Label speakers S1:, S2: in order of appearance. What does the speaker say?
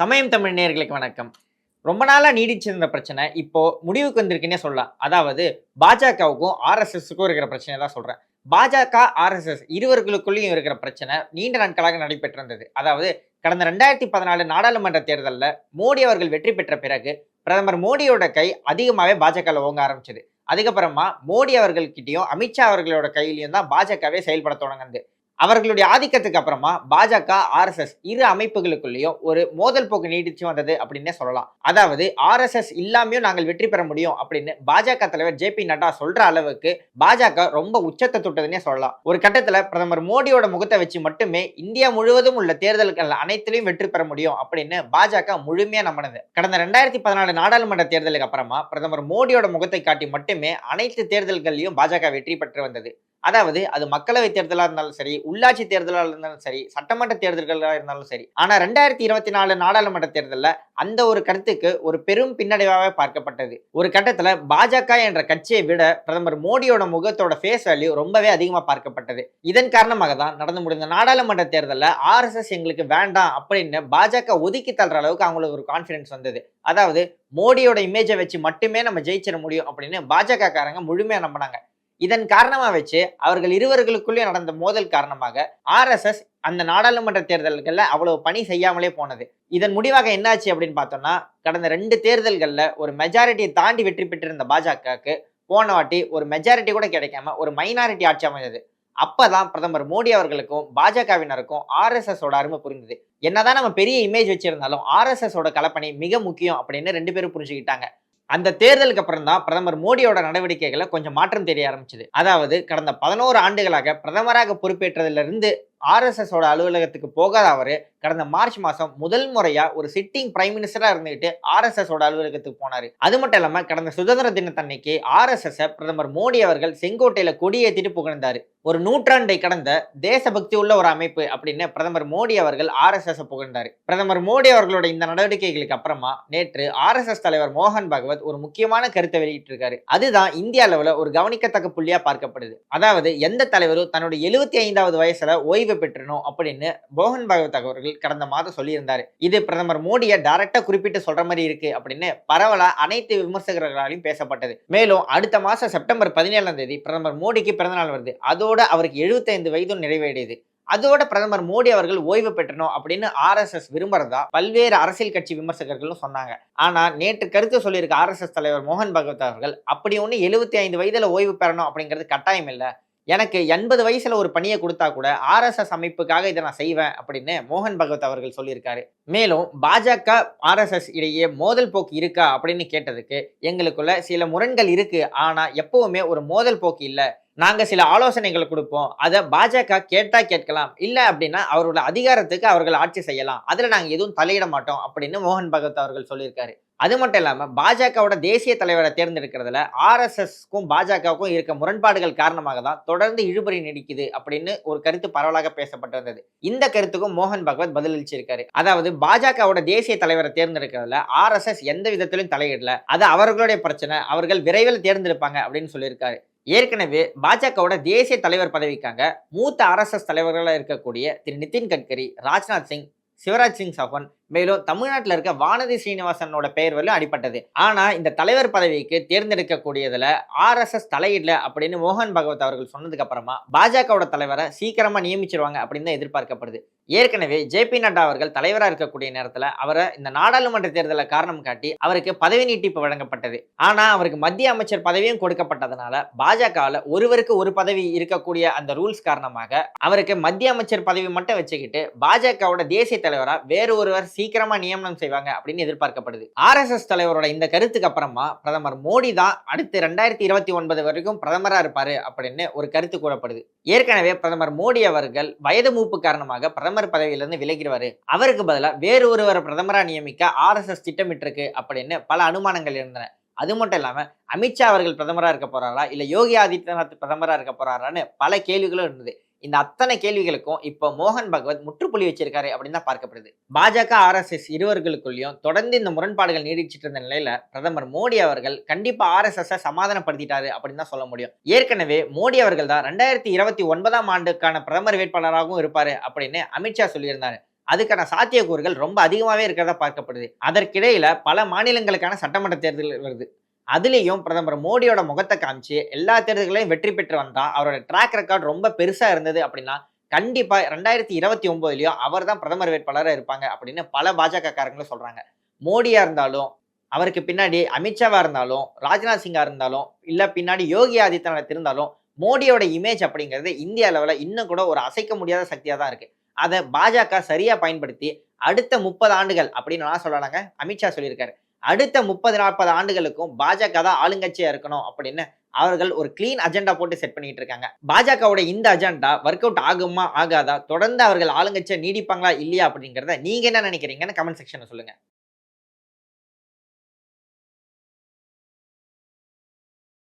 S1: சமயம் தமிழ் நேயர்களுக்கு வணக்கம். ரொம்ப நாளாக நீடிச்சிருந்த பிரச்சனை இப்போ முடிவுக்கு வந்திருக்குன்னே சொல்லலாம். அதாவது பாஜகவுக்கும் ஆர்எஸ்எஸ்க்கும் இருக்கிற பிரச்சனை தான் சொல்கிறேன் பாஜக ஆர்எஸ்எஸ் இருவர்களுக்குள்ளேயும் இருக்கிற பிரச்சனை நீண்ட நாட்களாக நடைபெற்றிருந்தது. அதாவது கடந்த ரெண்டாயிரத்தி பதினாலு நாடாளுமன்ற தேர்தலில் மோடி அவர்கள் வெற்றி பெற்ற பிறகு பிரதமர் மோடியோட கை அதிகமாகவே பாஜகவில் ஓங்க ஆரம்பிச்சது. அதுக்கப்புறமா மோடி அவர்கள்கிட்டையும் அமித்ஷா அவர்களோட கையிலையும் தான் பாஜகவே செயல்பட தொடங்குது அவர்களுடைய ஆதிக்கத்துக்கு அப்புறமா பாஜக ஆர்எஸ்எஸ் இரு அமைப்புகளுக்குள்ளேயும் ஒரு மோதல் போக்கு நீடிச்சு வந்தது அப்படின்னே சொல்லலாம். அதாவது ஆர்எஸ்எஸ் இல்லாமையும் நாங்கள் வெற்றி பெற முடியும் அப்படின்னு பாஜக தலைவர் ஜே பி நட்டா சொல்ற அளவுக்கு பாஜக ரொம்ப உச்சத்தை தொட்டதுன்னே சொல்லலாம். ஒரு கட்டத்துல பிரதமர் மோடியோட முகத்தை வச்சு மட்டுமே இந்தியா முழுவதும் உள்ள தேர்தல்கள் அனைத்திலையும் வெற்றி பெற முடியும் அப்படின்னு பாஜக முழுமையா நம்பினது. கடந்த ரெண்டாயிரத்தி பதினாலு நாடாளுமன்ற தேர்தலுக்கு அப்புறமா பிரதமர் மோடியோட முகத்தை காட்டி மட்டுமே அனைத்து தேர்தல்கள்லையும் பாஜக வெற்றி பெற்று வந்தது. அதாவது அது மக்களவை தேர்தலாக இருந்தாலும் சரி உள்ளாட்சி தேர்தலாக இருந்தாலும் சரி சட்டமன்ற தேர்தல்களாக இருந்தாலும் சரி. ஆனால் ரெண்டாயிரத்தி இருபத்தி நாலு நாடாளுமன்ற தேர்தலில் அந்த ஒரு கருத்துக்கு ஒரு பெரும் பின்னடைவாக பார்க்கப்பட்டது. ஒரு கட்டத்தில் பாஜக என்ற கட்சியை விட பிரதமர் மோடியோட முகத்தோட ஃபேஸ் வேல்யூ ரொம்பவே அதிகமாக பார்க்கப்பட்டது. இதன் காரணமாக தான் நடந்து முடிந்த நாடாளுமன்ற தேர்தலில் ஆர்எஸ்எஸ் எங்களுக்கு வேண்டாம் அப்படின்னு பாஜக ஒதுக்கி தள்ளுற அளவுக்கு அவங்களுக்கு ஒரு கான்ஃபிடன்ஸ் வந்தது. அதாவது மோடியோட இமேஜை வச்சு மட்டுமே நம்ம ஜெயிச்சிட முடியும் அப்படின்னு பாஜக காரங்க முழுமையாக நம்பினாங்க. இதன் காரணமா வச்சு அவர்கள் இருவர்களுக்குள்ளே நடந்த மோதல் காரணமாக ஆர்எஸ்எஸ் அந்த நாடாளுமன்ற தேர்தல்களில் அவ்வளவு பணி செய்யாமலே போனது. இதன் முடிவாக என்னாச்சு அப்படின்னு பார்த்தோம்னா கடந்த ரெண்டு தேர்தல்களில் ஒரு மெஜாரிட்டியை தாண்டி வெற்றி பெற்றிருந்த பாஜகவுக்கு போன வாட்டி ஒரு மெஜாரிட்டி கூட கிடைக்காம ஒரு மைனாரிட்டி ஆட்சி அமைந்தது. அப்பதான் பிரதமர் மோடி அவர்களுக்கும் பாஜகவினருக்கும் ஆர்எஸ்எஸ் ஓட அருமை புரிந்தது. என்னதான் நம்ம பெரிய இமேஜ் வச்சிருந்தாலும் ஆர்எஸ்எஸ் ஓட கலப்பணி மிக முக்கியம் அப்படின்னு ரெண்டு பேரும் புரிஞ்சுக்கிட்டாங்க. அந்த தேர்தலுக்கு அப்புறம் தான் பிரதமர் மோடியோட நடவடிக்கைகளை கொஞ்சம் மாற்றம் தெரிய ஆரம்பிச்சது. அதாவது கடந்த பதினோரு ஆண்டுகளாக பிரதமராக பொறுப்பேற்றதிலிருந்து ஆர்எஸ்எஸோட அலுவலகத்துக்கு போகாத அவரு கடந்த மார்ச் மாசம் முதல் முறையாக ஒரு சிட்டிங் பிரைம் மினிஸ்டராக இருந்துகிட்டு ஆர்எஸ்எஸோட அலுவலகத்துக்கு போனார். அது மட்டும் இல்லாம கடந்த சுதந்திர தினத்தன்னைக்கு ஆர்எஸ்எஸ் பிரதமர் மோடி அவர்கள் செங்கோட்டையில கொடியேற்றிட்டு புகழ்ந்தாரு. ஒரு நூற்றாண்டை கடந்த தேசபக்தி உள்ள ஒரு அமைப்பு அப்படின்னு பிரதமர் மோடி அவர்கள் ஆர்எஸ்எஸ் புகழ்ந்தார். பிரதமர் மோடி அவர்களோட இந்த நடவடிக்கைகளுக்கு அப்புறமா நேற்று ஆர்எஸ்எஸ் தலைவர் மோகன் பகவத் ஒரு முக்கியமான கருத்தை வெளியிட்டிருக்காரு. அதுதான் இந்திய அளவில் ஒரு கவனிக்கத்தக்க புள்ளியா பார்க்கப்படுது. அதாவது எந்த தலைவரும் தன்னுடைய எழுபத்தி ஐந்தாவது வயசுல ஓய்வு பெற்றணும் அப்படின்னு மோகன் பகவத் அவர்கள் கடந்த மாதம் சொல்லியிருந்தாரு. இது பிரதமர் மோடியை டைரக்டா குறிப்பிட்டு சொல்ற மாதிரி இருக்கு அப்படின்னு பரவலா அனைத்து விமர்சகர்களாலையும் பேசப்பட்டது. மேலும் அடுத்த மாசம் செப்டம்பர் பதினேழாம் தேதி பிரதமர் மோடிக்கு பிறந்தநாள் வருது. அதோட அவருக்கு 75 வயதும் நிறைவேறியது அதோட பிரதமர் மோடி அவர்கள் ஓய்வு பெற்றணும் அப்படின்னு ஆர்எஸ்எஸ் விரும்புறதா பல்வேறு அரசியல் கட்சி விமர்சகர்களும் சொன்னாங்க. ஆனா நேற்று கருத்து சொல்லியிருக்க ஆர்எஸ்எஸ் தலைவர் மோகன் பகவத் அவர்கள் அப்படி ஒண்ணு எழுபத்தி ஐந்து வயதுல ஓய்வு பெறணும் அப்படிங்கிறது கட்டாயம் இல்லை. எனக்கு எண்பது வயசுல ஒரு பணியை கொடுத்தா கூட ஆர்எஸ்எஸ் அமைப்புக்காக இதை நான் செய்வேன் அப்படின்னு மோகன் பகவத் அவர்கள் சொல்லியிருக்காரு. மேலும் பாஜக ஆர்எஸ்எஸ் இடையே மோதல் போக்கு இருக்கா அப்படின்னு கேட்டதுக்கு எங்களுக்குள்ள சில முரண்கள் இருக்கு. ஆனா எப்பவுமே ஒரு மோதல் போக்கு இல்ல. நாங்கள் சில ஆலோசனைகள் கொடுப்போம். அதை பாஜக கேட்டால் கேட்கலாம். இல்லை அப்படின்னா அவரோட அதிகாரத்துக்கு அவர்கள் ஆட்சி செய்யலாம். அதில் நாங்கள் எதுவும் தலையிட மாட்டோம் அப்படின்னு மோகன் பகவத் அவர்கள் சொல்லியிருக்காரு. அது மட்டும் இல்லாமல் பாஜகவோட தேசிய தலைவரை தேர்ந்தெடுக்கிறதுல ஆர்எஸ்எஸ்க்கும் பாஜகவுக்கும் இருக்க முரண்பாடுகள் காரணமாக தான் தொடர்ந்து இழுபறி நீடிக்குது அப்படின்னு ஒரு கருத்து பரவலாக பேசப்பட்டிருந்தது. இந்த கருத்துக்கும் மோகன் பகவத் பதிலளிச்சிருக்காரு. அதாவது பாஜகவோட தேசிய தலைவரை தேர்ந்தெடுக்கிறதுல ஆர்எஸ்எஸ் எந்த விதத்திலும் தலையிடல. அது அவர்களுடைய பிரச்சனை. அவர்கள் விரைவில் தேர்ந்தெடுப்பாங்க அப்படின்னு சொல்லியிருக்காரு. ஏற்கனவே பாஜகவோட தேசிய தலைவர் பதவிக்காக மூத்த ஆர்எஸ்எஸ் தலைவர்களாக இருக்கக்கூடிய திரு நிதின் கட்கரி ராஜ்நாத் சிங் சிவராஜ் சிங் சௌஹான் மேலும் தமிழ்நாட்டில் இருக்க வானதி சீனிவாசனோட பெயர் வரலும் அடிப்பட்டது ஆனா இந்த தலைவர் பதவிக்கு தேர்ந்தெடுக்கக்கூடியதுல ஆர்எஸ்எஸ் தலையிடல அப்படின்னு மோகன் பகவத் அவர்கள் சொன்னதுக்கு அப்புறமா பாஜகவோட தலைவரை சீக்கிரமா நியமிச்சிருவாங்க அப்படின்னு தான் எதிர்பார்க்கப்படுது. ஏற்கனவே ஜே பி நட்டா அவர்கள் தலைவராக இருக்கக்கூடிய நேரத்தில் அவரை இந்த நாடாளுமன்ற தேர்தலை காரணம் காட்டி அவருக்கு பதவி நீட்டிப்பு வழங்கப்பட்டது. ஆனா அவருக்கு மத்திய அமைச்சர் பதவியும் கொடுக்கப்பட்டதுனால பாஜகவில் ஒருவருக்கு ஒரு பதவி இருக்கக்கூடிய அந்த ரூல்ஸ் காரணமாக அவருக்கு மத்திய அமைச்சர் பதவி மட்டும் வச்சுக்கிட்டு பாஜகவோட தேசிய தலைவராக வேறு ஒருவர் சீக்கிரமா நியமனம் செய்வாங்க அப்படின்னு எதிர்பார்க்கப்படுது. ஆர்எஸ்எஸ் தலைவரோட இந்த கருத்துக்கு அப்புறமா பிரதமர் மோடி தான் அடுத்து ரெண்டாயிரத்தி இருபத்தி ஒன்பது வரைக்கும் பிரதமரா இருப்பாரு அப்படின்னு ஒரு கருத்து கூறப்படுது. ஏற்கனவே பிரதமர் மோடி அவர்கள் வயது மூப்பு காரணமாக பிரதமர் பதவியிலிருந்து விலகிடுவாரு. அவருக்கு பதிலாக வேறு ஒருவரை பிரதமரா நியமிக்க ஆர்எஸ்எஸ் திட்டமிட்டிருக்கு அப்படின்னு பல அனுமானங்கள் இருந்தன. அது மட்டும் இல்லாம அமித்ஷா அவர்கள் பிரதமரா இருக்க போறாரா? இல்ல யோகி ஆதித்யநாத் பிரதமரா இருக்க போறாரான்னு பல கேள்விகளும் இருந்தது. இந்த அத்தனை கேள்விகளுக்கும் இப்போ மோகன் பகவத் முற்றுப்புள்ளி வச்சிருக்காரு அப்படின்னு தான் பார்க்கப்படுது. பாஜக ஆர்எஸ்எஸ் இருவர்களுக்குள்ளேயும் தொடர்ந்து இந்த முரண்பாடுகள் நீடிச்சிட்டு இருந்த நிலையில பிரதமர் மோடி அவர்கள் கண்டிப்பா ஆர்எஸ்எஸ் சமாதானப்படுத்திட்டாரு அப்படின்னு தான் சொல்ல முடியும். ஏற்கனவே மோடி அவர்கள் தான் ரெண்டாயிரத்தி இருபத்தி ஒன்பதாம் ஆண்டுக்கான பிரதமர் வேட்பாளராகவும் இருப்பாரு அப்படின்னு அமித்ஷா சொல்லியிருந்தாரு. அதுக்கான சாத்தியக்கூறுகள் ரொம்ப அதிகமாகவே இருக்கிறதா பார்க்கப்படுது. அதற்கிடையில பல மாநிலங்களுக்கான சட்டமன்ற தேர்தல் வருது. அதுலேயும் பிரதமர் மோடியோட முகத்தை காமிச்சு எல்லா தேர்தல்களையும் வெற்றி பெற்று வந்தா அவரோட ட்ராக் ரெக்கார்ட் ரொம்ப பெருசாக இருந்தது அப்படின்னா கண்டிப்பாக ரெண்டாயிரத்தி இருபத்தி ஒம்போதுலேயும் அவர் தான் பிரதமர் வேட்பாளராக இருப்பாங்க அப்படின்னு பல பாஜக காரங்களும் மோடியாக இருந்தாலும் அவருக்கு பின்னாடி அமித்ஷாவாக இருந்தாலும் ராஜ்நாத் சிங்காக இருந்தாலும் இல்லை பின்னாடி யோகி ஆதித்யநாத் இருந்தாலும் மோடியோட இமேஜ் அப்படிங்கிறது இந்திய அளவில் இன்னும் கூட ஒரு அசைக்க முடியாத சக்தியாக தான் இருக்குது அதை பாஜக சரியாக பயன்படுத்தி அடுத்த முப்பது ஆண்டுகள் அப்படின்னு நான் சொல்லலாங்க. அமித்ஷா சொல்லியிருக்காரு. அடுத்த முப்பது நாற்பது ஆண்டுகளுக்கும் பாஜக தான் ஆளுங்கட்சியா இருக்கணும் அப்படின்னு அவர்கள் ஒரு கிளீன் அஜெண்டா போட்டு செட் பண்ணிட்டு இருக்காங்க. பாஜகவோட இந்த அஜெண்டா ஒர்க் அவுட் ஆகுமா ஆகாதா? தொடர்ந்து அவர்கள் ஆளுங்கட்சியை நீடிப்பாங்களா இல்லையா அப்படிங்கிறத நீங்க என்ன நினைக்கிறீங்கன்னு கமெண்ட் செக்ஷன்ல சொல்லுங்க.